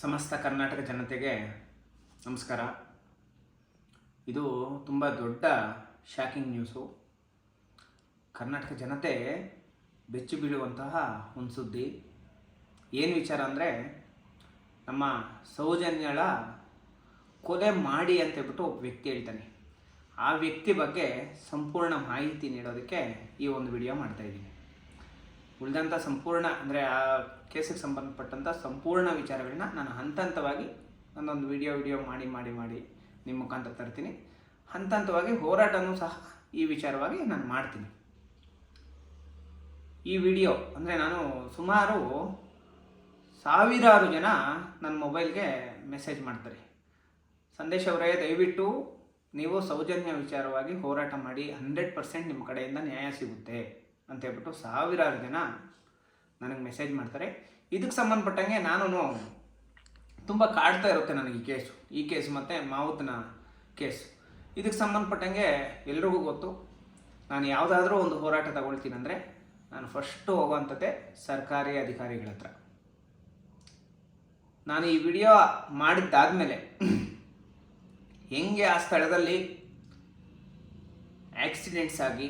ಸಮಸ್ತ ಕರ್ನಾಟಕ ಜನತೆಗೆ ನಮಸ್ಕಾರ. ಇದು ತುಂಬ ದೊಡ್ಡ ಶಾಕಿಂಗ್ ನ್ಯೂಸು ಕರ್ನಾಟಕ ಜನತೆ ಬೆಚ್ಚು ಬೀಳುವಂತಹ ಒಂದು ಸುದ್ದಿ. ಏನು ವಿಚಾರ ಅಂದರೆ ನಮ್ಮ ಸೌಜನ್ಯಳ ಕೊಲೆ ಮಾಡಿ ಅಂತ ಹೇಳ್ಬಿಟ್ಟು ಒಬ್ಬ ವ್ಯಕ್ತಿ ಹೇಳ್ತಾನೆ. ಆ ವ್ಯಕ್ತಿ ಬಗ್ಗೆ ಸಂಪೂರ್ಣ ಮಾಹಿತಿ ನೀಡೋದಕ್ಕೆ ಈ ಒಂದು ವಿಡಿಯೋ ಮಾಡ್ತಾಯಿದ್ದೀನಿ ಉಳಿದಂಥ ಸಂಪೂರ್ಣ ಅಂದರೆ ಆ ಕೇಸಿಗೆ ಸಂಬಂಧಪಟ್ಟಂಥ ಸಂಪೂರ್ಣ ವಿಚಾರಗಳನ್ನ ನಾನು ಹಂತ ಹಂತವಾಗಿ ಒಂದೊಂದು ವಿಡಿಯೋ ವಿಡಿಯೋ ಮಾಡಿ ಮಾಡಿ ಮಾಡಿ ನಿಮ್ಮ ಮುಖಾಂತರ ತರ್ತೀನಿ. ಹಂತ ಹಂತವಾಗಿ ಹೋರಾಟನೂ ಸಹ ಈ ವಿಚಾರವಾಗಿ ನಾನು ಮಾಡ್ತೀನಿ. ಈ ವಿಡಿಯೋ ಅಂದರೆ ನಾನು ಸುಮಾರು ಸಾವಿರಾರು ಜನ ನನ್ನ ಮೊಬೈಲ್ಗೆ ಮೆಸೇಜ್ ಮಾಡ್ತಾರೆ. ಸಂದೇಶ್ ಅವರೇ, ದಯವಿಟ್ಟು ನೀವು ಸೌಜನ್ಯ ವಿಚಾರವಾಗಿ ಹೋರಾಟ ಮಾಡಿ ಹಂಡ್ರೆಡ್ ಪರ್ಸೆಂಟ್ ನಿಮ್ಮ ಕಡೆಯಿಂದ ನ್ಯಾಯ ಸಿಗುತ್ತೆ ಅಂತ ಹೇಳ್ಬಿಟ್ಟು ಸಾವಿರಾರು ಜನ ನನಗೆ ಮೆಸೇಜ್ ಮಾಡ್ತಾರೆ. ಇದಕ್ಕೆ ಸಂಬಂಧಪಟ್ಟಂಗೆ ನಾನು ತುಂಬ ಕಾಡ್ತಾ ಇರುತ್ತೆ ನನಗೆ ಈ ಕೇಸು ಈ ಕೇಸ್ ಮತ್ತು ಮಾವುತನ ಕೇಸ್ ಇದಕ್ಕೆ ಸಂಬಂಧಪಟ್ಟಂಗೆ ಎಲ್ರಿಗೂ ಗೊತ್ತು. ನಾನು ಯಾವುದಾದ್ರೂ ಒಂದು ಹೋರಾಟ ತಗೊಳ್ತೀನಿ ಅಂದರೆ ನಾನು ಫಸ್ಟು ಹೋಗುವಂಥದ್ದೇ ಸರ್ಕಾರಿ ಅಧಿಕಾರಿಗಳ ಹತ್ರ. ನಾನು ಈ ವಿಡಿಯೋ ಮಾಡಿದ್ದಾದಮೇಲೆ ಹೆಂಗೆ ಆ ಸ್ಥಳದಲ್ಲಿ ಆಕ್ಸಿಡೆಂಟ್ಸ್ ಆಗಿ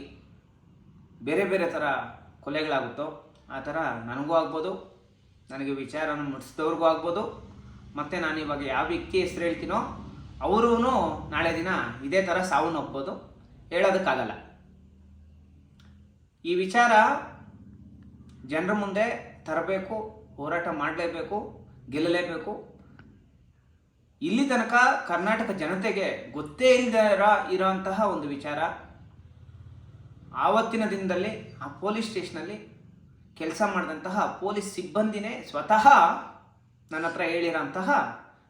ಬೇರೆ ಬೇರೆ ಥರ ಕೊಲೆಗಳಾಗುತ್ತೋ ಆ ಥರ ನನಗೂ ಆಗ್ಬೋದು, ನನಗೆ ವಿಚಾರನ ಮುಟ್ಟಿಸಿದವ್ರಿಗೂ ಆಗ್ಬೋದು, ಮತ್ತು ನಾನು ಇವಾಗ ಯಾವ ವ್ಯಕ್ತಿ ಹೆಸರು ಹೇಳ್ತೀನೋ ಅವರೂ ನಾಳೆ ದಿನ ಇದೇ ಥರ ಸಾವು ಒಪ್ಬೋದು ಹೇಳೋದಕ್ಕಾಗಲ್ಲ. ಈ ವಿಚಾರ ಜನರ ಮುಂದೆ ತರಬೇಕು, ಹೋರಾಟ ಮಾಡಲೇಬೇಕು, ಗೆಲ್ಲಲೇಬೇಕು. ಇಲ್ಲಿ ತನಕ ಕರ್ನಾಟಕ ಜನತೆಗೆ ಗೊತ್ತೇ ಇಲ್ಲದ ಇರೋಂತಹ ಒಂದು ವಿಚಾರ. ಆವತ್ತಿನ ದಿನದಲ್ಲಿ, ಆ ಪೊಲೀಸ್ ಸ್ಟೇಷನಲ್ಲಿ ಕೆಲಸ ಮಾಡಿದಂತಹ ಪೊಲೀಸ್ ಸಿಬ್ಬಂದಿನೇ ಸ್ವತಃ ನನ್ನ ಹತ್ರ ಹೇಳಿರೋಂತಹ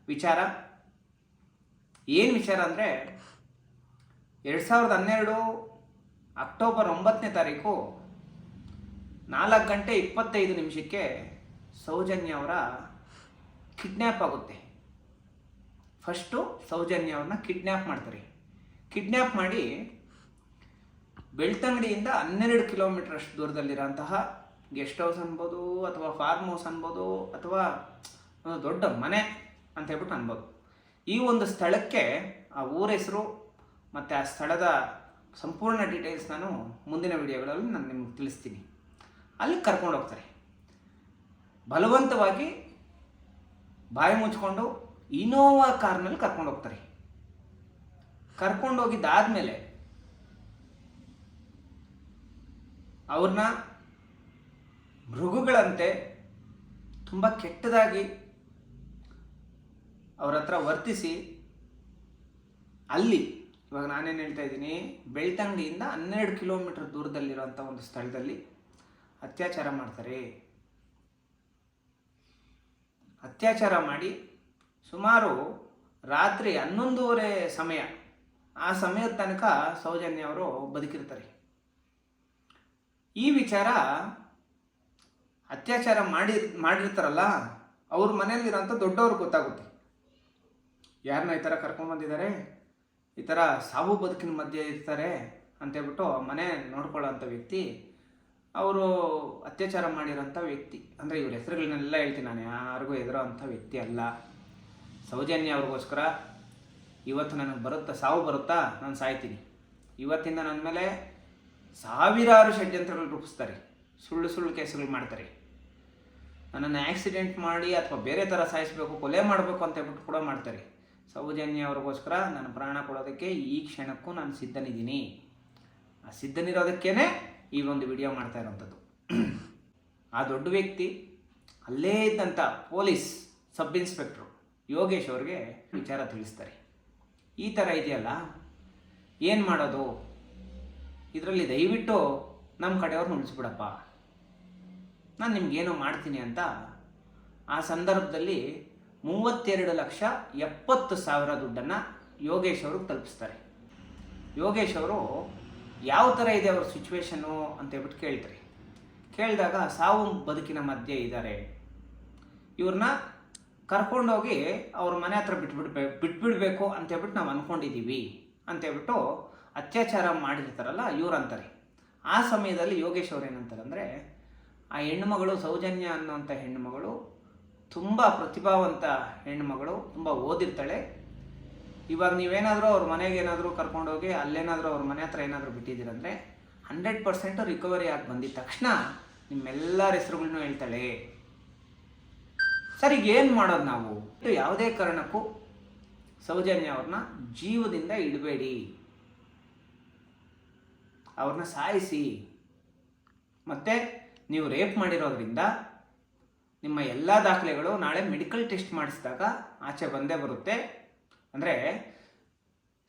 ವಿಚಾರ. ಏನು ವಿಚಾರ ಅಂದರೆ, ಎರಡು ಸಾವಿರದ ಹನ್ನೆರಡು ಅಕ್ಟೋಬರ್ ಒಂಬತ್ತನೇ ತಾರೀಕು ನಾಲ್ಕು ಗಂಟೆ ಇಪ್ಪತ್ತೈದು ನಿಮಿಷಕ್ಕೆ ಸೌಜನ್ಯ ಅವರ ಕಿಡ್ನ್ಯಾಪ್ ಆಗುತ್ತೆ. ಫಸ್ಟು ಸೌಜನ್ಯ ಅವ್ರನ್ನ ಕಿಡ್ನ್ಯಾಪ್ ಮಾಡ್ತಾರೆ. ಕಿಡ್ನ್ಯಾಪ್ ಮಾಡಿ ಬೆಳ್ತಂಗಡಿಯಿಂದ ಹನ್ನೆರಡು ಕಿಲೋಮೀಟರ್ ಅಷ್ಟು ದೂರದಲ್ಲಿರೋಂತಹ ಗೆಸ್ಟ್ ಹೌಸ್ ಅನ್ಬೋದು ಅಥವಾ ಫಾರ್ಮ್ ಹೌಸ್ ಅನ್ಬೋದು ಅಥವಾ ಒಂದು ದೊಡ್ಡ ಮನೆ ಅಂತ ಹೇಳ್ಬಿಟ್ಟು ಅನ್ಬೋದು. ಈ ಒಂದು ಸ್ಥಳಕ್ಕೆ ಆ ಊರ ಹೆಸರು ಮತ್ತು ಆ ಸ್ಥಳದ ಸಂಪೂರ್ಣ ಡೀಟೇಲ್ಸ್ ನಾನು ಮುಂದಿನ ವಿಡಿಯೋಗಳಲ್ಲಿ ನಾನು ನಿಮ್ಗೆ ತಿಳಿಸ್ತೀನಿ. ಅಲ್ಲಿ ಕರ್ಕೊಂಡು ಹೋಗ್ತಾರೆ. ಬಲವಂತವಾಗಿ ಬಾಯಿ ಮುಚ್ಕೊಂಡು ಇನೋವಾ ಕಾರ್ನಲ್ಲಿ ಕರ್ಕೊಂಡು ಹೋಗ್ತಾರೆ. ಕರ್ಕೊಂಡು ಅವ್ರನ್ನ ಮೃಗಗಳಂತೆ ತುಂಬ ಕೆಟ್ಟದಾಗಿ ಅವ್ರ ಹತ್ರ ವರ್ತಿಸಿ ಅಲ್ಲಿ, ಇವಾಗ ನಾನೇನು ಹೇಳ್ತಾ ಇದ್ದೀನಿ, ಬೆಳ್ತಂಗಡಿಯಿಂದ ಹನ್ನೆರಡು ಕಿಲೋಮೀಟರ್ ದೂರದಲ್ಲಿರುವಂಥ ಒಂದು ಸ್ಥಳದಲ್ಲಿ ಅತ್ಯಾಚಾರ ಮಾಡ್ತಾರೆ. ಅತ್ಯಾಚಾರ ಮಾಡಿ ಸುಮಾರು ರಾತ್ರಿ ಹನ್ನೊಂದೂವರೆ ಸಮಯ, ಆ ಸಮಯದ ತನಕ ಸೌಜನ್ಯ ಅವರು ಬದುಕಿರ್ತಾರೆ. ಈ ವಿಚಾರ ಅತ್ಯಾಚಾರ ಮಾಡಿ, ಮಾಡಿರ್ತಾರಲ್ಲ, ಅವ್ರ ಮನೆಯಲ್ಲಿರೋಂಥ ದೊಡ್ಡವ್ರಿಗೆ ಗೊತ್ತಾಗುತ್ತೆ. ಯಾರನ್ನ ಈ ಥರ ಕರ್ಕೊಂಡ್ಬಂದಿದ್ದಾರೆ ಈ ಥರ ಸಾವು ಬದುಕಿನ ಮಧ್ಯೆ ಇರ್ತಾರೆ ಅಂತೇಳ್ಬಿಟ್ಟು ಮನೆ ನೋಡ್ಕೊಳ್ಳೋಂಥ ವ್ಯಕ್ತಿ, ಅವರು ಅತ್ಯಾಚಾರ ಮಾಡಿರೋಂಥ ವ್ಯಕ್ತಿ. ಅಂದರೆ ಇವ್ರ ಹೆಸರುಗಳನ್ನೆಲ್ಲ ಹೇಳ್ತೀನಿ ನಾನು, ಯಾರಿಗೂ ಎದುರೋ ಅಂಥ ವ್ಯಕ್ತಿ ಅಲ್ಲ. ಸೌಜನ್ಯ ಅವ್ರಿಗೋಸ್ಕರ, ಇವತ್ತು ನನಗೆ ಬರುತ್ತಾ, ಸಾವು ಬರುತ್ತಾ? ನಾನು ಸಾಯ್ತೀನಿ. ಇವತ್ತಿಂದ ನನ್ನ ಮೇಲೆ ಸಾವಿರಾರು ಷಡ್ಯಂತ್ರಗಳು ರೂಪಿಸ್ತಾರೆ. ಸುಳ್ಳು ಸುಳ್ಳು ಕೇಸುಗಳು ಮಾಡ್ತಾರೆ. ನನ್ನನ್ನು ಆಕ್ಸಿಡೆಂಟ್ ಮಾಡಿ ಅಥವಾ ಬೇರೆ ಥರ ಸಾಯಿಸಬೇಕು, ಕೊಲೆ ಮಾಡಬೇಕು ಅಂತ ಹೇಳ್ಬಿಟ್ಟು ಕೂಡ ಮಾಡ್ತಾರೆ. ಸೌಜನ್ಯ ಅವ್ರಿಗೋಸ್ಕರ ನಾನು ಪ್ರಾಣ ಕೊಡೋದಕ್ಕೆ ಈ ಕ್ಷಣಕ್ಕೂ ನಾನು ಸಿದ್ಧನಿದ್ದೀನಿ. ಆ ಸಿದ್ಧನಿರೋದಕ್ಕೇ ಈ ಒಂದು ವಿಡಿಯೋ ಮಾಡ್ತಾ ಇರೋವಂಥದ್ದು ಆ ದೊಡ್ಡ ವ್ಯಕ್ತಿ ಅಲ್ಲೇ ಇದ್ದಂಥ ಪೊಲೀಸ್ ಸಬ್ ಇನ್ಸ್ಪೆಕ್ಟ್ರು ಯೋಗೇಶ್ ಅವ್ರಿಗೆ ವಿಚಾರ ತಿಳಿಸ್ತಾರೆ. ಈ ಥರ ಇದೆಯಲ್ಲ, ಏನು ಮಾಡೋದು? ಇದರಲ್ಲಿ ದಯವಿಟ್ಟು ನಮ್ಮ ಕಡೆಯವ್ರನ್ನ ಉಳಿಸ್ಬಿಡಪ್ಪ. ನಾನು ನಿಮ್ಗೇನೋ ಮಾಡ್ತೀನಿ ಅಂತ ಆ ಸಂದರ್ಭದಲ್ಲಿ ಮೂವತ್ತೆರಡು ಲಕ್ಷ ಎಪ್ಪತ್ತು ಸಾವಿರ ದುಡ್ಡನ್ನು ಯೋಗೇಶ್ ಅವ್ರಿಗೆ ತಲುಪಿಸ್ತಾರೆ. ಯೋಗೇಶ್ ಅವರು ಯಾವ ಥರ ಇದೆ ಅವ್ರ ಸಿಚುವೇಶನು ಅಂತ ಹೇಳ್ಬಿಟ್ಟು ಕೇಳ್ತಾರೆ. ಕೇಳಿದಾಗ ಸಾವು ಬದುಕಿನ ಮಧ್ಯೆ ಇದ್ದಾರೆ. ಇವ್ರನ್ನ ಕರ್ಕೊಂಡೋಗಿ ಅವ್ರ ಮನೆ ಹತ್ರ ಬಿಟ್ಬಿಡ್ಬೇ ಬಿಟ್ಬಿಡ್ಬೇಕು ಅಂತ ಹೇಳ್ಬಿಟ್ಟು ನಾವು ಅಂದ್ಕೊಂಡಿದ್ದೀವಿ ಅಂತ ಹೇಳ್ಬಿಟ್ಟು ಅತ್ಯಾಚಾರ ಮಾಡಿರ್ತಾರಲ್ಲ ಇವ್ರು ಅಂತಾರೆ ಆ ಸಮಯದಲ್ಲಿ ಯೋಗೇಶ್ ಅವ್ರು ಏನಂತಾರೆ ಅಂದರೆ ಆ ಹೆಣ್ಣುಮಗಳು ಸೌಜನ್ಯ ಅನ್ನುವಂಥ ಹೆಣ್ಣುಮಗಳು ತುಂಬ ಪ್ರತಿಭಾವಂತ ಹೆಣ್ಣುಮಗಳು, ತುಂಬ ಓದಿರ್ತಾಳೆ. ಇವಾಗ ನೀವೇನಾದರೂ ಅವ್ರ ಮನೆಗೆ ಏನಾದರೂ ಕರ್ಕೊಂಡೋಗಿ ಅಲ್ಲೇನಾದರೂ ಅವ್ರ ಮನೆ ಹತ್ರ ಏನಾದರೂ ಬಿಟ್ಟಿದ್ದೀರಂದರೆ ಹಂಡ್ರೆಡ್ ಪರ್ಸೆಂಟು ರಿಕವರಿ ಆಗಿ ಬಂದಿದ್ದ ತಕ್ಷಣ ನಿಮ್ಮೆಲ್ಲರ ಹೆಸರುಗಳನ್ನೂ ಹೇಳ್ತಾಳೆ. ಸರ್, ಏನು ಮಾಡೋದು ನಾವು? ಯಾವುದೇ ಕಾರಣಕ್ಕೂ ಸೌಜನ್ಯ ಅವ್ರನ್ನ ಜೀವದಿಂದ ಇಡಬೇಡಿ. ಅವ್ರನ್ನ ಸಾಯಿಸಿ. ಮತ್ತೆ ನೀವು ರೇಪ್ ಮಾಡಿರೋದ್ರಿಂದ ನಿಮ್ಮ ಎಲ್ಲ ದಾಖಲೆಗಳು ನಾಳೆ ಮೆಡಿಕಲ್ ಟೆಸ್ಟ್ ಮಾಡಿಸಿದಾಗ ಆಚೆ ಬಂದೇ ಬರುತ್ತೆ. ಅಂದರೆ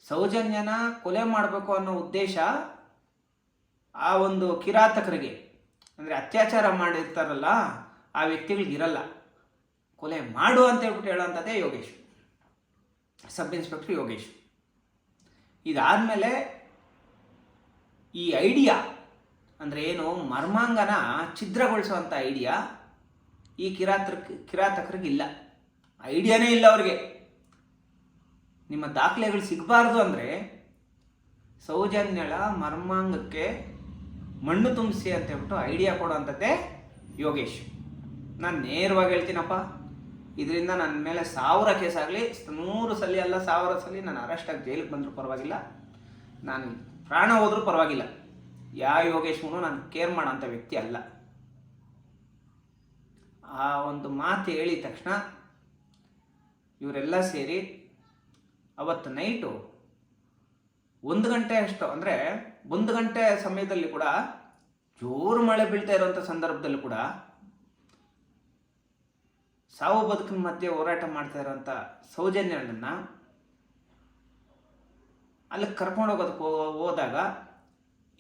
ಸೌಜನ್ಯನ ಕೊಲೆ ಮಾಡಬೇಕು ಅನ್ನೋ ಉದ್ದೇಶ ಆ ಒಂದು ಕಿರಾತಕರಿಗೆ, ಅಂದರೆ ಅತ್ಯಾಚಾರ ಮಾಡಿರ್ತಾರಲ್ಲ, ಆ ವ್ಯಕ್ತಿಗಳಿಗಿರಲ್ಲ ಕೊಲೆ ಮಾಡು ಅಂತ ಹೇಳ್ಬಿಟ್ಟು ಹೇಳೋಂಥದ್ದೇ ಯೋಗೇಶ್. Sub inspector Yogesh. ಇದಾದಮೇಲೆ ಈ ಐಡಿಯಾ ಅಂದರೆ ಏನು, ಮರ್ಮಾಂಗನ ಛಿದ್ರಗೊಳಿಸುವಂಥ ಐಡಿಯಾ ಈ ಕಿರಾತಕ, ಕಿರಾತಕರಿಗಿಲ್ಲ. ಐಡಿಯಾನೇ ಇಲ್ಲ ಅವ್ರಿಗೆ. ನಿಮ್ಮ ದಾಖಲೆಗಳು ಸಿಗಬಾರ್ದು ಅಂದರೆ ಸೌಜನ್ಯಳ ಮರ್ಮಾಂಗಕ್ಕೆ ಮಣ್ಣು ತುಂಬಿಸಿ ಅಂತ ಹೇಳ್ಬಿಟ್ಟು ಐಡಿಯಾ ಕೊಡೋವಂಥದ್ದೇ ಯೋಗೇಶ್. ನಾನು ನೇರವಾಗಿ ಹೇಳ್ತೀನಪ್ಪ. ಇದರಿಂದ ನನ್ನ ಮೇಲೆ ಸಾವಿರ ಕೇಸ್ ಆಗಲಿ, ನೂರು ಸಲ ಅಲ್ಲ, ಸಾವಿರ ಸಲ ನಾನು ಅರೆಸ್ಟಾಗಿ ಜೈಲಿಗೆ ಬಂದರೂ ಪರವಾಗಿಲ್ಲ. ನಾನು ಪ್ರಾಣ ಹೋದರೂ ಪರವಾಗಿಲ್ಲ. ಯಾವ ಯೋಗೇಶ್ವನು ನಾನು ಕೇರ್ ಮಾಡೋಂಥ ವ್ಯಕ್ತಿ ಅಲ್ಲ. ಆ ಒಂದು ಮಾತು ಹೇಳಿದ ತಕ್ಷಣ ಇವರೆಲ್ಲ ಸೇರಿ ಅವತ್ತು ನೈಟು ಒಂದು ಗಂಟೆ ಅಷ್ಟು, ಅಂದರೆ ಒಂದು ಗಂಟೆ ಸಮಯದಲ್ಲಿ ಕೂಡ ಜೋರು ಮಳೆ ಬೀಳ್ತಾ ಇರುವಂಥ ಸಂದರ್ಭದಲ್ಲೂ ಕೂಡ ಸಾವು ಬದುಕಿನ ಮಧ್ಯೆ ಹೋರಾಟ ಮಾಡ್ತಾ ಇರೋಂಥ ಸೌಜನ್ಯಗಳನ್ನು ಅಲ್ಲಿ ಕರ್ಕೊಂಡು ಹೋಗೋದಕ್ಕೆ ಹೋದಾಗ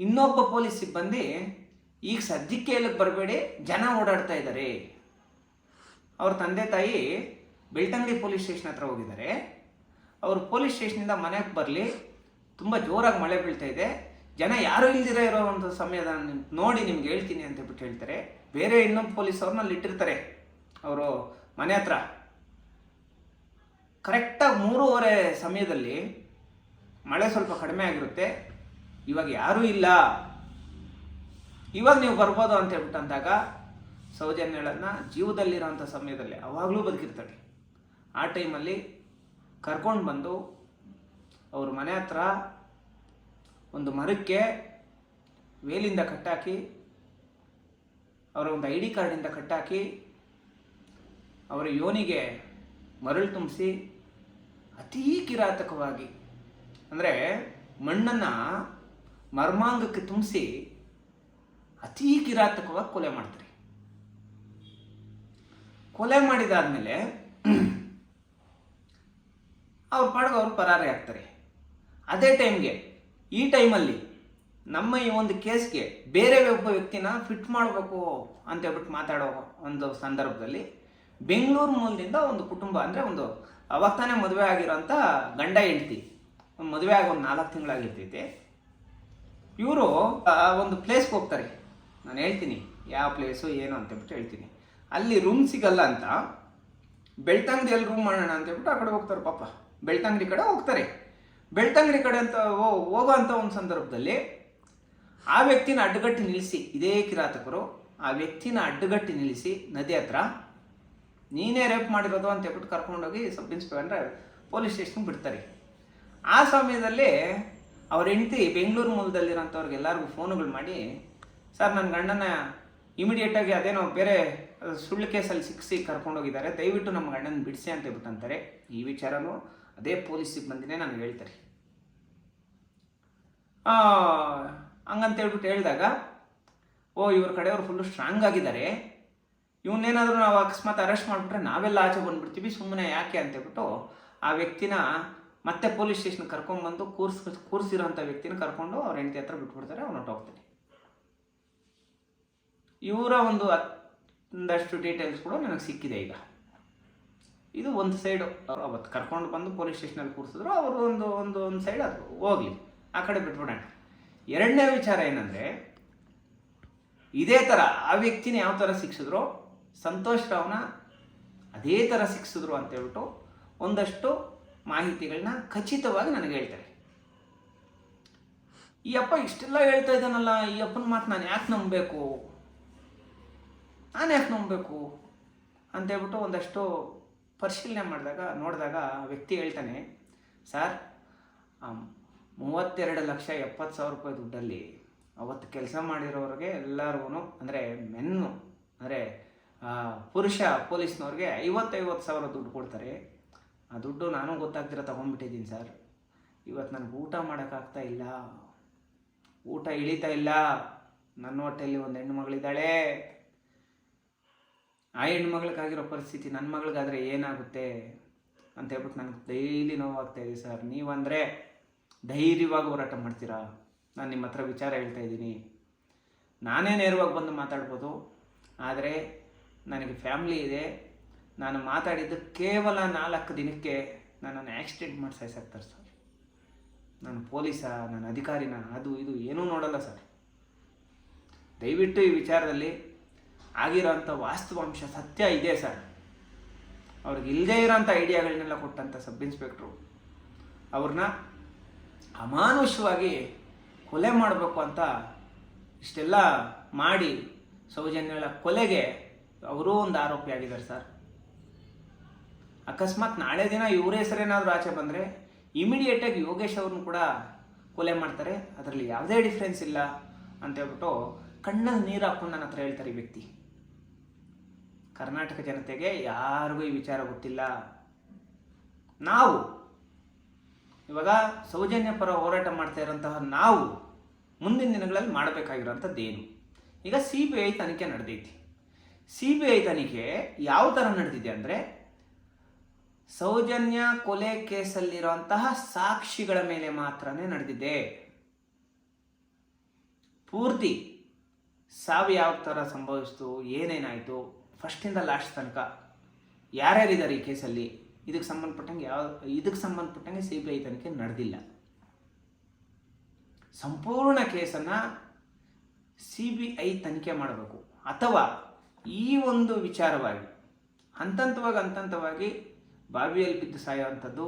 ಇನ್ನೊಬ್ಬ ಪೊಲೀಸ್ ಸಿಬ್ಬಂದಿ ಈಗ ಸದ್ಯಕ್ಕೆ ಎಲ್ಲಿಗೆ ಬರಬೇಡಿ, ಜನ ಓಡಾಡ್ತಾ ಇದ್ದಾರೆ. ಅವ್ರ ತಂದೆ ತಾಯಿ ಬೆಳ್ತಂಗಡಿ ಪೊಲೀಸ್ ಸ್ಟೇಷನ್ ಹತ್ರ ಹೋಗಿದ್ದಾರೆ. ಅವರು ಪೊಲೀಸ್ ಸ್ಟೇಷನಿಂದ ಮನೆಗೆ ಬರಲಿ, ತುಂಬ ಜೋರಾಗಿ ಮಳೆ ಬೀಳ್ತಾ ಇದೆ. ಜನ ಯಾರು ಇಲ್ದಿರ ಇರೋ ಒಂದು ಸಮಯದ ನೋಡಿ ನಿಮ್ಗೆ ಹೇಳ್ತೀನಿ ಅಂತ ಹೇಳ್ಬಿಟ್ಟು ಹೇಳ್ತಾರೆ. ಬೇರೆ ಇನ್ನೊಬ್ಬ ಪೊಲೀಸ್ ಅವ್ರನ್ನ ಅಲ್ಲಿ ಇಟ್ಟಿರ್ತಾರೆ, ಅವರು ಮನೆ ಹತ್ರ. ಕರೆಕ್ಟಾಗಿ ಮೂರುವರೆ ಸಮಯದಲ್ಲಿ ಮಳೆ ಸ್ವಲ್ಪ ಕಡಿಮೆ ಆಗಿರುತ್ತೆ. ಇವಾಗ ಯಾರೂ ಇಲ್ಲ. ಇವಾಗ ನೀವು ಬರ್ಬೋದು ಅಂತ ಹೇಳ್ಬಿಟ್ಟು ಅಂದಾಗ ಸೌಜನ್ಯಳನ್ನು ಜೀವದಲ್ಲಿರೋಂಥ ಸಮಯದಲ್ಲಿ ಅವಾಗಲೂ ಬದುಕಿರ್ತಾಳೆ. ಆ ಟೈಮಲ್ಲಿ ಕರ್ಕೊಂಡು ಬಂದು ಅವ್ರ ಮನೆ ಹತ್ರ ಒಂದು ಮರಕ್ಕೆ ವೇಲಿಂದ ಕಟ್ಟಾಕಿ, ಅವರ ಒಂದು ಐ ಡಿ ಕಾರ್ಡಿಂದ ಕಟ್ಟಾಕಿ, ಅವರ ಯೋನಿಗೆ ಮರಳು ತುಂಬಿಸಿ ಅತೀ ಕಿರಾತಕವಾಗಿ, ಅಂದರೆ ಮಣ್ಣನ್ನು ಮರ್ಮಾಂಗಕ್ಕೆ ತುಂಬಿಸಿ ಅತೀ ಕಿರಾತಕವಾಗಿ ಕೊಲೆ ಮಾಡ್ತಾರೆ. ಕೊಲೆ ಮಾಡಿದಾದ್ಮೇಲೆ ಅವ್ರ ಪಾಡ್ಗೆ ಅವ್ರು ಪರಾರಿ ಆಗ್ತಾರೆ. ಅದೇ ಟೈಮ್ಗೆ ಈ ಟೈಮಲ್ಲಿ ನಮ್ಮ ಈ ಒಂದು ಕೇಸ್ಗೆ ಬೇರೆ ಒಬ್ಬ ವ್ಯಕ್ತಿನ ಫಿಟ್ ಮಾಡಬೇಕು ಅಂತ ಹೇಳ್ಬಿಟ್ಟು ಮಾತಾಡೋ ಒಂದು ಸಂದರ್ಭದಲ್ಲಿ ಬೆಂಗಳೂರು ಮೂಲದಿಂದ ಒಂದು ಕುಟುಂಬ, ಅಂದರೆ ಒಂದು ಅವಾಗ ತಾನೇ ಮದುವೆ ಆಗಿರೋಂಥ ಗಂಡ ಹೆಂಡ್ತಿ, ಮದುವೆ ಆಗಿ ಒಂದು ನಾಲ್ಕು ತಿಂಗಳಾಗಿರ್ತೈತೆ. ಇವರು ಒಂದು ಪ್ಲೇಸ್ಗೆ ಹೋಗ್ತಾರೆ. ನಾನು ಹೇಳ್ತೀನಿ ಯಾವ ಪ್ಲೇಸು ಏನು ಅಂತ ಹೇಳ್ಬಿಟ್ಟು ಹೇಳ್ತೀನಿ. ಅಲ್ಲಿ ರೂಮ್ ಸಿಗಲ್ಲ ಅಂತ, ಬೆಳ್ತಂಗಡಿ ಎಲ್ಲಿ ರೂಮ್ ಮಾಡೋಣ ಅಂತ ಹೇಳ್ಬಿಟ್ಟು ಆ ಕಡೆ ಹೋಗ್ತಾರೆ ಪಾಪ. ಬೆಳ್ತಂಗಡಿ ಕಡೆ ಹೋಗ್ತಾರೆ. ಬೆಳ್ತಂಗಡಿ ಕಡೆ ಅಂತ ಹೋಗೋ ಅಂಥ ಒಂದು ಸಂದರ್ಭದಲ್ಲಿ ಆ ವ್ಯಕ್ತಿನ ಅಡ್ಡಗಟ್ಟಿ ನಿಲ್ಲಿಸಿ, ಇದೇ ಕಿರಾತಕರು, ಆ ವ್ಯಕ್ತಿನ ಅಡ್ಡಗಟ್ಟಿ ನಿಲ್ಲಿಸಿ, ನದಿ ಹತ್ರ ನೀನೇ ರೇಪ್ ಮಾಡಿರೋದು ಅಂತ ಹೇಳ್ಬಿಟ್ಟು ಕರ್ಕೊಂಡೋಗಿ ಸಬ್ ಇನ್ಸ್ಪೆಕ್ಟರ್ ಪೊಲೀಸ್ ಸ್ಟೇಷನ್ಗೆ ಬಿಡ್ತಾರೆ. ಆ ಸಮಯದಲ್ಲಿ ಅವ್ರ ಹೆಂಡತಿ ಬೆಂಗಳೂರು ಮೂಲದಲ್ಲಿರೋಂಥವ್ರಿಗೆ ಎಲ್ಲರಿಗೂ ಫೋನುಗಳು ಮಾಡಿ, ಸರ್ ನನ್ನ ಗಂಡನ ಇಮಿಡಿಯೇಟಾಗಿ ಅದೇನೋ ಬೇರೆ ಸುಳ್ಳು ಕೇಸಲ್ಲಿ ಸಿಕ್ಕಿಸಿ ಕರ್ಕೊಂಡೋಗಿದ್ದಾರೆ, ದಯವಿಟ್ಟು ನಮ್ಮ ಗಂಡನ ಬಿಡಿಸಿ ಅಂತ ಹೇಳ್ಬಿಟ್ಟು ಅಂತಾರೆ. ಈ ವಿಚಾರನೂ ಅದೇ ಪೊಲೀಸ್ ಸಿಬ್ಬಂದಿನೇ ನಾನು ಹೇಳ್ತಾರೆ. ಹಂಗಂತ ಹೇಳ್ಬಿಟ್ಟು ಹೇಳಿದಾಗ, ಓ, ಇವ್ರ ಕಡೆಯವ್ರು ಫುಲ್ಲು ಸ್ಟ್ರಾಂಗ್ ಆಗಿದ್ದಾರೆ. ಇವನ್ನೇನಾದರೂ ನಾವು ಅಕಸ್ಮಾತ್ ಅರೆಸ್ಟ್ ಮಾಡಿಬಿಟ್ರೆ ನಾವೆಲ್ಲ ಆಚೆ ಬಂದ್ಬಿಡ್ತೀವಿ ಸುಮ್ಮನೆ ಯಾಕೆ? ಅಂತ ಹೇಳ್ಬಿಟ್ಟು ಆ ವ್ಯಕ್ತಿನ ಮತ್ತೆ ಪೊಲೀಸ್ ಸ್ಟೇಷನ್ ಕರ್ಕೊಂಡ್ಬಂದು ಕೂರ್ಸ್ ಕೂರಿಸಿರೋಂಥ ವ್ಯಕ್ತಿನ ಕರ್ಕೊಂಡು ಅವ್ರ ಹೆಂಡತಿ ಹತ್ರ ಬಿಟ್ಬಿಡ್ತಾರೆ, ಅವ್ನು ಹೊಟ್ಟೋಗ್ತಾನೆ ಇವರ ಒಂದು ಒಂದಷ್ಟು ಡೀಟೇಲ್ಸ್ ಕೂಡ ನನಗೆ ಸಿಕ್ಕಿದೆ ಈಗ. ಇದು ಒಂದು ಸೈಡು ಅವತ್ತು ಕರ್ಕೊಂಡು ಬಂದು ಪೊಲೀಸ್ ಸ್ಟೇಷನಲ್ಲಿ ಕೂರಿಸಿದ್ರು, ಅವರು ಒಂದು ಒಂದು ಒಂದು ಸೈಡ್ ಅದು ಹೋಗ್ಲಿ. ಆ ಕಡೆ ಬಿಟ್ಬಿಡೋಣ. ಎರಡನೇ ವಿಚಾರ ಏನಂದರೆ, ಇದೇ ಥರ ಆ ವ್ಯಕ್ತಿನ ಯಾವ ಥರ ಶಿಕ್ಷಿದ್ರು ಸಂತೋಷ್ ರಾವ್ನ ಅದೇ ಥರ ಶಿಕ್ಷಿದ್ರು ಅಂತ ಹೇಳ್ಬಿಟ್ಟು ಒಂದಷ್ಟು ಮಾಹಿತಿಗಳನ್ನ ಖಚಿತವಾಗಿ ನನಗೆ ಹೇಳ್ತಾರೆ. ಈ ಅಪ್ಪ ಇಷ್ಟೆಲ್ಲ ಹೇಳ್ತಾ ಇದ್ದಾನಲ್ಲ, ಈ ಅಪ್ಪನ ಮಾತು ನಾನು ಯಾಕೆ ನಂಬಬೇಕು? ನಾನು ಯಾಕೆ ನಂಬಬೇಕು? ಅಂತೇಳ್ಬಿಟ್ಟು ಒಂದಷ್ಟು ಪರಿಶೀಲನೆ ಮಾಡಿದಾಗ, ನೋಡಿದಾಗ ವ್ಯಕ್ತಿ ಹೇಳ್ತಾನೆ, ಸರ್ ಮೂವತ್ತೆರಡು ಲಕ್ಷ ಎಪ್ಪತ್ತು ಸಾವಿರ ರೂಪಾಯಿ ದುಡ್ಡಲ್ಲಿ ಅವತ್ತು ಕೆಲಸ ಮಾಡಿರೋರಿಗೆ ಎಲ್ಲರಿಗೂ ಅಂದರೆ ಮೆನ್ನು, ಅಂದರೆ ಪುರುಷ ಪೊಲೀಸ್ನವ್ರಿಗೆ ಐವತ್ತೈವತ್ತು ಸಾವಿರ ದುಡ್ಡು ಕೊಡ್ತಾರೆ. ಆ ದುಡ್ಡು ನಾನು ಗೊತ್ತಾಗ್ತಿರ ತೊಗೊಂಡ್ಬಿಟ್ಟಿದ್ದೀನಿ ಸರ್. ಇವತ್ತು ನನಗೆ ಊಟ ಮಾಡೋಕ್ಕಾಗ್ತಾ ಇಲ್ಲ. ಊಟ ಇಳಿತಾ ಇಲ್ಲ. ನನ್ನ ಹೊಟ್ಟೆಯಲ್ಲಿ ಒಂದು ಹೆಣ್ಣು ಮಗಳಿದ್ದಾಳೆ. ಆ ಹೆಣ್ಣು ಮಗಳಿಗಾಗಿರೋ ಪರಿಸ್ಥಿತಿ ನನ್ನ ಮಗಳಿಗಾದರೆ ಏನಾಗುತ್ತೆ ಅಂತ ಹೇಳ್ಬಿಟ್ಟು ನನಗೆ ಡೈಲಿ ನೋವಾಗ್ತಾ ಇದೆ ಸರ್. ನೀವಂದರೆ ಧೈರ್ಯವಾಗಿ ಹೋರಾಟ ಮಾಡ್ತೀರಾ? ನಾನು ನಿಮ್ಮ ಹತ್ರ ವಿಚಾರ ಹೇಳ್ತಾ ಇದ್ದೀನಿ. ನಾನೇ ನೇರವಾಗಿ ಬಂದು ಮಾತಾಡ್ಬೋದು. ಆದರೆ ನನಗೆ ಫ್ಯಾಮ್ಲಿ ಇದೆ. ನಾನು ಮಾತಾಡಿದ್ದು ಕೇವಲ ನಾಲ್ಕು ದಿನಕ್ಕೆ ನನ್ನನ್ನು ಆಕ್ಸಿಡೆಂಟ್ ಮಾಡಿ ಸಾಯಿಸಾಕ್ತಾರೆ ಸರ್. ನಾನು ಪೊಲೀಸಾ, ನಾನು ಅಧಿಕಾರಿನ ಅದು ಇದು ಏನೂ ನೋಡಲ್ಲ ಸರ್. ದಯವಿಟ್ಟು ಈ ವಿಚಾರದಲ್ಲಿ ಆಗಿರೋಂಥ ವಾಸ್ತವಾಂಶ ಸತ್ಯ ಇದೆ ಸರ್. ಅವ್ರಿಗೆ ಇಲ್ಲದೇ ಇರೋಂಥ ಐಡಿಯಾಗಳನ್ನೆಲ್ಲ ಕೊಟ್ಟಂಥ ಸಬ್ ಇನ್ಸ್ಪೆಕ್ಟ್ರು ಅವ್ರನ್ನ ಅಮಾನುಷವಾಗಿ ಕೊಲೆ ಮಾಡಬೇಕು ಅಂತ ಇಷ್ಟೆಲ್ಲ ಮಾಡಿ ಸೌಜನ್ಯಗಳ ಕೊಲೆಗೆ ಅವರೂ ಒಂದು ಆರೋಪಿ ಆಗಿದ್ದಾರೆ ಸರ್. ಅಕಸ್ಮಾತ್ ನಾಳೆ ದಿನ ಇವರ ಹೆಸರೇನಾದರೂ ಆಚೆ ಬಂದರೆ ಇಮಿಡಿಯೇಟಾಗಿ ಯೋಗೇಶ್ ಅವ್ರನ್ನ ಕೂಡ ಕೊಲೆ ಮಾಡ್ತಾರೆ. ಅದರಲ್ಲಿ ಯಾವುದೇ ಡಿಫ್ರೆನ್ಸ್ ಇಲ್ಲ ಅಂತ ಹೇಳ್ಬಿಟ್ಟು ಕಣ್ಣಲ್ಲಿ ನೀರು ಹಾಕೊಂಡು ನನ್ನ ಹತ್ರ ಹೇಳ್ತಾರೆ ಈ ವ್ಯಕ್ತಿ. ಕರ್ನಾಟಕ ಜನತೆಗೆ ಯಾರಿಗೂ ಈ ವಿಚಾರ ಗೊತ್ತಿಲ್ಲ. ನಾವು ಇವಾಗ ಸೌಜನ್ಯ ಪರ ಹೋರಾಟ ಮಾಡ್ತಾ ಇರೋಂತಹ ನಾವು ಮುಂದಿನ ದಿನಗಳಲ್ಲಿ ಮಾಡಬೇಕಾಗಿರೋಂಥದ್ದು ಏನು ಈಗ ಸಿ ಬಿ ಐ ತನಿಖೆ ನಡೆದೈತಿ. ಸಿ ಬಿ ಐ ತನಿಖೆ ಯಾವ ಥರ ನಡೆದಿದೆ ಅಂದರೆ ಸೌಜನ್ಯ ಕೊಲೆ ಕೇಸಲ್ಲಿರುವಂತಹ ಸಾಕ್ಷಿಗಳ ಮೇಲೆ ಮಾತ್ರನೇ ನಡೆದಿದೆ. ಪೂರ್ತಿ ಸಾವು ಯಾವ ಥರ ಸಂಭವಿಸ್ತು, ಏನೇನಾಯಿತು ಫಸ್ಟಿಂದ ಲಾಸ್ಟ್ ತನಕ ಯಾರ್ಯಾರಿದ್ದಾರೆ ಈ ಕೇಸಲ್ಲಿ? ಇದಕ್ಕೆ ಸಂಬಂಧಪಟ್ಟಂಗೆ ಯಾವ, ಇದಕ್ಕೆ ಸಂಬಂಧಪಟ್ಟಂಗೆ ಸಿ ಬಿ ಐ ತನಿಖೆ ನಡೆದಿಲ್ಲ. ಸಂಪೂರ್ಣ ಕೇಸನ್ನು ಸಿ ಬಿ ಐ ತನಿಖೆ ಮಾಡಬೇಕು. ಅಥವಾ ಈ ಒಂದು ವಿಚಾರವಾಗಿ ಹಂತಂತವಾಗಿ ಹಂತಂತವಾಗಿ ಬಾವಿಯಲ್ಲಿ ಬಿದ್ದು ಸಾಯೋವಂಥದ್ದು,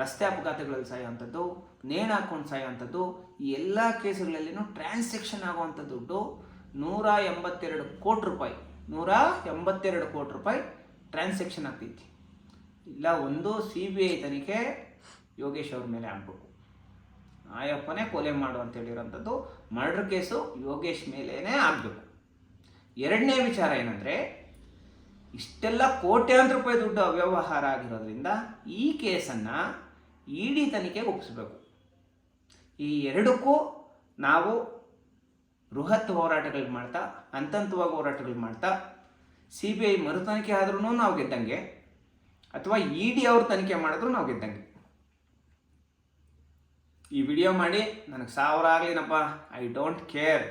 ರಸ್ತೆ ಅಪಘಾತಗಳಲ್ಲಿ ಸಾಯೋವಂಥದ್ದು, ನೇಣು ಹಾಕೊಂಡು ಸಾಯೋವಂಥದ್ದು, ಈ ಎಲ್ಲ ಕೇಸುಗಳಲ್ಲಿನೂ ಟ್ರಾನ್ಸಾಕ್ಷನ್ ಆಗುವಂಥ ದುಡ್ಡು ನೂರ ಎಂಬತ್ತೆರಡು ಕೋಟಿ ರೂಪಾಯಿ. ನೂರ ಎಂಬತ್ತೆರಡು ಕೋಟಿ ರೂಪಾಯಿ ಟ್ರಾನ್ಸಾಕ್ಷನ್ ಆಗ್ತೈತಿ. ಇಲ್ಲ, ಒಂದು ಸಿ ಬಿ ಐ ತನಿಖೆ ಯೋಗೇಶ್ ಅವ್ರ ಮೇಲೆ ಆಗ್ಬೇಕು. ಆಯಪ್ಪನೇ ಕೊಲೆ ಮಾಡು ಅಂತ ಹೇಳಿರೋಂಥದ್ದು ಮರ್ಡರ್ ಕೇಸು ಯೋಗೇಶ್ ಮೇಲೇ ಆಗಬೇಕು. ಎರಡನೇ ವಿಚಾರ ಏನಂದರೆ ಇಷ್ಟೆಲ್ಲ ಕೋಟ್ಯಾಂತರ ರೂಪಾಯಿ ದುಡ್ಡು ಅವ್ಯವಹಾರ ಆಗಿರೋದ್ರಿಂದ ಈ ಕೇಸನ್ನು ಇಡಿ ತನಿಖೆಗೆ ಒಪ್ಪಿಸ್ಬೇಕು. ಈ ಎರಡಕ್ಕೂ ನಾವು ಬೃಹತ್ ಹೋರಾಟಗಳು ಮಾಡ್ತಾ ಹಂತಂತವಾಗಿ ಹೋರಾಟಗಳು ಮಾಡ್ತಾ ಸಿ ಬಿ ಐ ಮರು ತನಿಖೆ ಆದ್ರೂ ನಾವು ಗೆದ್ದಂಗೆ, ಅಥವಾ ಇ ಡಿ ಅವ್ರ ತನಿಖೆ ಮಾಡಿದ್ರು ನಾವು ಗೆದ್ದಂಗೆ. ಈ ವಿಡಿಯೋ ಮಾಡಿ, ನನಗೆ ಸಾವಿರ ಆಗಲಿನಪ್ಪ. I don't care.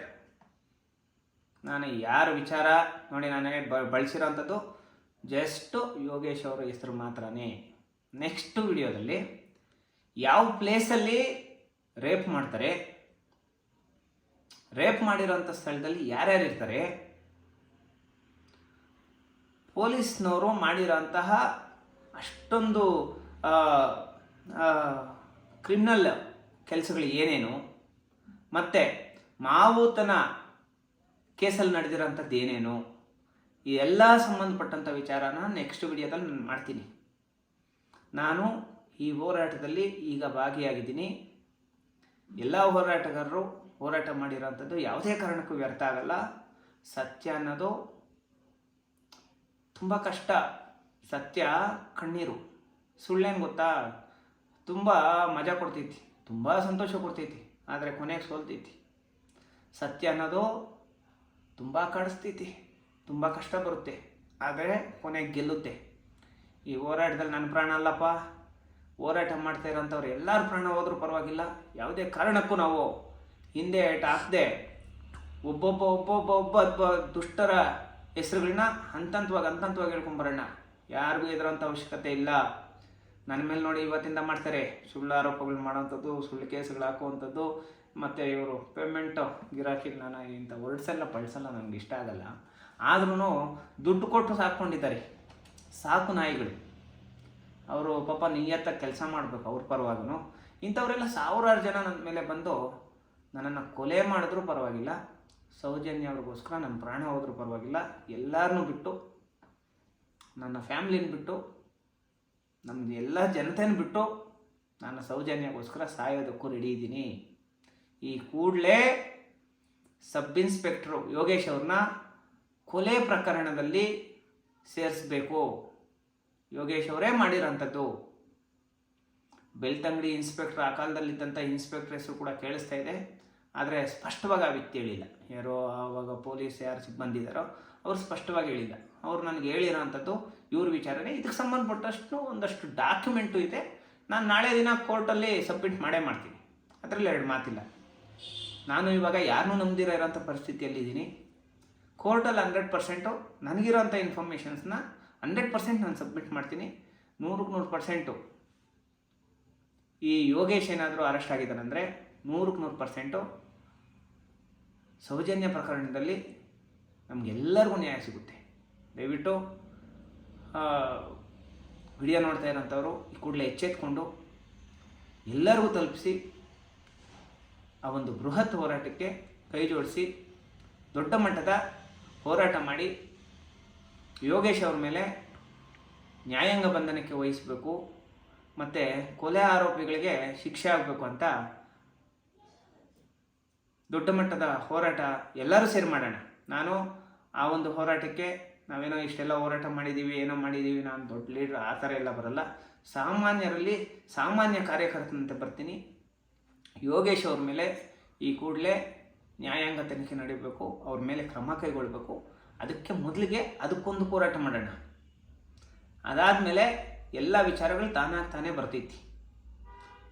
ನಾನು ಯಾರ ವಿಚಾರ ನೋಡಿ, ನನಗೆ ಬ, ಬಳಸಿರೋಂಥದ್ದು ಜಸ್ಟು ಯೋಗೇಶ್ ಅವರ ಹೆಸರು ಮಾತ್ರನೇ. ನೆಕ್ಸ್ಟ್ ವಿಡಿಯೋದಲ್ಲಿ ಯಾವ ಪ್ಲೇಸಲ್ಲಿ ರೇಪ್ ಮಾಡ್ತಾರೆ? ರೇಪ್ ಮಾಡಿರೋಂಥ ಸ್ಥಳದಲ್ಲಿ ಯಾರ್ಯಾರು ಇರ್ತಾರೆ? ಪೊಲೀಸ್ನವರು ಮಾಡಿರೋಂತಹ ಅಷ್ಟೊಂದು ಕ್ರಿಮಿನಲ್ ಕೆಲಸಗಳು ಏನೇನು? ಮತ್ತು ಮಾವೂತನ ಕೇಸಲ್ಲಿ ನಡೆದಿರೋಂಥದ್ದು ಏನೇನು? ಈ ಎಲ್ಲ ಸಂಬಂಧಪಟ್ಟಂಥ ವಿಚಾರನ ನೆಕ್ಸ್ಟ್ ವಿಡಿಯೋದಲ್ಲಿ ನಾನು ಮಾಡ್ತೀನಿ. ನಾನು ಈ ಹೋರಾಟದಲ್ಲಿ ಈಗ ಭಾಗಿಯಾಗಿದ್ದೀನಿ. ಎಲ್ಲ ಹೋರಾಟಗಾರರು ಹೋರಾಟ ಮಾಡಿರೋಂಥದ್ದು ಯಾವುದೇ ಕಾರಣಕ್ಕೂ ವ್ಯರ್ಥ ಆಗಲ್ಲ. ಸತ್ಯ ಅನ್ನೋದು ತುಂಬ ಕಷ್ಟ. ಸತ್ಯ ಕಣ್ಣೀರು. ಸುಳ್ಳೇನು ಗೊತ್ತಾ? ತುಂಬ ಮಜಾ ಕೊಡ್ತೈತಿ. ತುಂಬ ಸಂತೋಷ ಕೊಡ್ತೈತಿ. ಆದರೆ ಕೊನೆಗೆ ಸೋಲ್ತೈತಿ. ಸತ್ಯ ಅನ್ನೋದು ತುಂಬ ಕಾಡಿಸ್ತೈತಿ. ತುಂಬ ಕಷ್ಟ ಬರುತ್ತೆ, ಆದರೆ ಕೊನೆಗೆ ಗೆಲ್ಲುತ್ತೆ. ಈ ಹೋರಾಟದಲ್ಲಿ ನನ್ನ ಪ್ರಾಣ ಅಲ್ಲಪ್ಪ. ಹೋರಾಟ ಮಾಡ್ತಾ ಇರೋಂಥವ್ರು ಎಲ್ಲರ ಪ್ರಾಣ ಹೋದರೂ ಪರವಾಗಿಲ್ಲ. ಯಾವುದೇ ಕಾರಣಕ್ಕೂ ನಾವು ಹಿಂದೆ ಹಾಕದೆ ಒಬ್ಬೊಬ್ಬ ಒಬ್ಬೊಬ್ಬ, ಒಬ್ಬ ದುಷ್ಟರ ಹೆಸರುಗಳನ್ನ ಹಂತಂತವಾಗಿ ಹಂತಂತವಾಗಿ ಹೇಳ್ಕೊಂಬರೋಣ ಯಾರಿಗೂ ಎದುರಂಥ ಅವಶ್ಯಕತೆ ಇಲ್ಲ. ನನ್ನ ಮೇಲೆ ನೋಡಿ ಇವತ್ತಿಂದ ಮಾಡ್ತಾರೆ. ಸುಳ್ಳು ಆರೋಪಗಳು ಮಾಡೋವಂಥದ್ದು, ಸುಳ್ಳು ಕೇಸುಗಳು ಹಾಕುವಂಥದ್ದು, ಮತ್ತು ಇವರು ಪೇಮೆಂಟು ಗಿರಾಕಿಗೆ ನಾನು ಇಂಥ ವರ್ಡ್ಸೆಲ್ಲ ಪಳ್ಸಲ್ಲ ನನಗೆ ಇಷ್ಟ ಆಗಲ್ಲ. ಆದ್ರೂ ದುಡ್ಡು ಕೊಟ್ಟು ಸಾಕೊಂಡಿದ್ದಾರೆ ಸಾಕು ನಾಯಿಗಳು. ಅವರು ಪಾಪ ನಿಯತ್ತಾಗಿ ಕೆಲಸ ಮಾಡಬೇಕು ಅವ್ರ ಪರವಾಗೂ ಇಂಥವರೆಲ್ಲ ಸಾವಿರಾರು ಜನ ನನ್ನ ಮೇಲೆ ಬಂದು ನನ್ನನ್ನು ಕೊಲೆ ಮಾಡಿದ್ರೂ ಪರವಾಗಿಲ್ಲ. ಸೌಜನ್ಯ ಅವ್ರಿಗೋಸ್ಕರ ನನ್ನ ಪ್ರಾಣ ಹೋದ್ರೂ ಪರವಾಗಿಲ್ಲ. ಎಲ್ಲರನ್ನೂ ಬಿಟ್ಟು, ನನ್ನ ಫ್ಯಾಮ್ಲಿನ ಬಿಟ್ಟು ನಮ್ಮದು ಎಲ್ಲ ಜನತೆನ ಬಿಟ್ಟು ನಾನು ಸೌಜನ್ಯಗೋಸ್ಕರ ಸಾಯೋದಕ್ಕೂ ರೆಡಿ ಇದ್ದೀನಿ. ಈ ಕೂಡಲೇ ಸಬ್ ಇನ್ಸ್ಪೆಕ್ಟ್ರು ಯೋಗೇಶ್ ಅವ್ರನ್ನ ಕೊಲೆ ಪ್ರಕರಣದಲ್ಲಿ ಸೇರಿಸ್ಬೇಕು. ಯೋಗೇಶ್ ಅವರೇ ಮಾಡಿರೋಂಥದ್ದು. ಬೆಳ್ತಂಗಡಿ ಇನ್ಸ್ಪೆಕ್ಟರ್, ಆ ಕಾಲದಲ್ಲಿದ್ದಂಥ ಇನ್ಸ್ಪೆಕ್ಟರ್ ಹೆಸರು ಕೂಡ ಕೇಳಿಸ್ತಾ ಇದೆ. ಆದರೆ ಸ್ಪಷ್ಟವಾಗಿ ಆ ವ್ಯಕ್ತಿ ಹೇಳಿಲ್ಲ. ಯಾರೋ ಆವಾಗ ಪೊಲೀಸ್ ಯಾರು ಸಿಬ್ಬಂದಿ ಇದ್ದಾರೋ ಅವ್ರು ಸ್ಪಷ್ಟವಾಗಿ ಹೇಳಿಲ್ಲ. ಅವ್ರು ನನಗೆ ಹೇಳಿರೋ ಅಂಥದ್ದು ಇವ್ರ ವಿಚಾರನೇ. ಇದಕ್ಕೆ ಸಂಬಂಧಪಟ್ಟಷ್ಟು ಒಂದಷ್ಟು ಡಾಕ್ಯುಮೆಂಟು ಇದೆ. ನಾನು ನಾಳೆ ದಿನ ಕೋರ್ಟಲ್ಲಿ ಸಬ್ಮಿಟ್ ಮಾಡೇ ಮಾಡ್ತೀನಿ. ಅದರಲ್ಲಿ ಎರಡು ಮಾತಿಲ್ಲ. ನಾನು ಇವಾಗ ಯಾರನ್ನೂ ನಂಬದಿರೋ ಇರೋಂಥ ಪರಿಸ್ಥಿತಿಯಲ್ಲಿದ್ದೀನಿ. ಕೋರ್ಟಲ್ಲಿ ಹಂಡ್ರೆಡ್ ಪರ್ಸೆಂಟು ನನಗಿರೋಂಥ ಇನ್ಫಾರ್ಮೇಷನ್ಸ್ನ ಹಂಡ್ರೆಡ್ ಪರ್ಸೆಂಟ್ ನಾನು ಸಬ್ಮಿಟ್ ಮಾಡ್ತೀನಿ. ನೂರಕ್ಕೆ ನೂರು ಪರ್ಸೆಂಟು ಈ ಯೋಗೇಶ್ ಏನಾದರೂ ಅರೆಸ್ಟ್ ಆಗಿದ್ದಾನಂದರೆ ನೂರಕ್ಕೆ ನೂರು ಪರ್ಸೆಂಟು ಸೌಜನ್ಯ ಪ್ರಕರಣದಲ್ಲಿ ನಮಗೆಲ್ಲರಿಗೂ ನ್ಯಾಯ ಸಿಗುತ್ತೆ. ದಯವಿಟ್ಟು ವಿಡಿಯೋ ನೋಡ್ತಾ ಇರೋಂಥವ್ರು ಈ ಕೂಡಲೇ ಎಚ್ಚೆತ್ಕೊಂಡು ಎಲ್ಲರಿಗೂ ತಲುಪಿಸಿ, ಆ ಒಂದು ಬೃಹತ್ ಹೋರಾಟಕ್ಕೆ ಕೈ ಜೋಡಿಸಿ, ದೊಡ್ಡ ಮಟ್ಟದ ಹೋರಾಟ ಮಾಡಿ ಯೋಗೇಶ್ ಅವ್ರ ಮೇಲೆ ನ್ಯಾಯಾಂಗ ಬಂಧನಕ್ಕೆ ವಹಿಸಬೇಕು ಮತ್ತು ಕೊಲೆ ಆರೋಪಿಗಳಿಗೆ ಶಿಕ್ಷೆ ಆಗಬೇಕು ಅಂತ ದೊಡ್ಡ ಮಟ್ಟದ ಹೋರಾಟ ಎಲ್ಲರೂ ಸೇರಿ ಮಾಡೋಣ. ನಾನು ಆ ಒಂದು ಹೋರಾಟಕ್ಕೆ ನಾವೇನೋ ಇಷ್ಟೆಲ್ಲ ಹೋರಾಟ ಮಾಡಿದ್ದೀವಿ ಏನೋ ಮಾಡಿದ್ದೀವಿ ನಾನು ದೊಡ್ಡ ಲೀಡ್ರ್, ಆ ಥರ ಎಲ್ಲ ಬರಲ್ಲ. ಸಾಮಾನ್ಯರಲ್ಲಿ ಸಾಮಾನ್ಯ ಕಾರ್ಯಕರ್ತನಂತೆ ಬರ್ತೀನಿ. ಯೋಗೇಶ್ ಅವ್ರ ಮೇಲೆ ಈ ಕೂಡಲೇ ನ್ಯಾಯಾಂಗ ತನಿಖೆ ನಡೀಬೇಕು, ಅವ್ರ ಮೇಲೆ ಕ್ರಮ ಕೈಗೊಳ್ಳಬೇಕು ಅದಕ್ಕೆ ಮೊದಲಿಗೆ ಅದಕ್ಕೊಂದು ಹೋರಾಟ ಮಾಡೋಣ. ಅದಾದಮೇಲೆ ಎಲ್ಲ ವಿಚಾರಗಳು ತಾನಾಗಿ ತಾನೇ ಬರ್ತೈತಿ.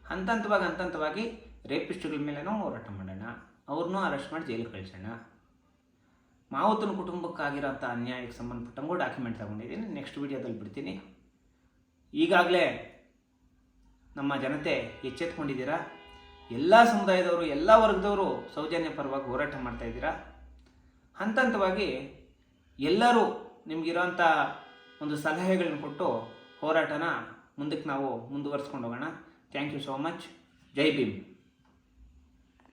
ಹಂತ ಹಂತವಾಗಿ ಹಂತ ಹಂತವಾಗಿ ರೇಪಿಸ್ಟ್ಗಳ ಮೇಲೇನೂ ಹೋರಾಟ ಮಾಡೋಣ. ಅವ್ರನ್ನೂ ಅರೆಸ್ಟ್ ಮಾಡಿ ಜೈಲಿಗೆ ಕಳಿಸೋಣ. ಮಾವುತನ ಕುಟುಂಬಕ್ಕಾಗಿರೋಂಥ ಅನ್ಯಾಯಕ್ಕೆ ಸಂಬಂಧಪಟ್ಟಂಗೂ ಡಾಕ್ಯುಮೆಂಟ್ ತಗೊಂಡಿದ್ದೀನಿ. ನೆಕ್ಸ್ಟ್ ವೀಡಿಯೋದಲ್ಲಿ ಬಿಡ್ತೀನಿ. ಈಗಾಗಲೇ ನಮ್ಮ ಜನತೆ ಎಚ್ಚೆತ್ಕೊಂಡಿದ್ದೀರಾ? ಎಲ್ಲ ಸಮುದಾಯದವರು, ಎಲ್ಲ ವರ್ಗದವರು ಸೌಜನ್ಯ ಪರವಾಗಿ ಹೋರಾಟ ಮಾಡ್ತಾ ಇದ್ದೀರಾ? ಹಂತ ಹಂತವಾಗಿ ಎಲ್ಲರೂ ನಿಮಗಿರೋಂಥ ಒಂದು ಸಲಹೆಗಳನ್ನ ಕೊಟ್ಟು ಹೋರಾಟನ ಮುಂದಕ್ಕೆ ನಾವು ಮುಂದುವರಿಸ್ಕೊಂಡು ಹೋಗೋಣ. Thank you so much Jai Bhim.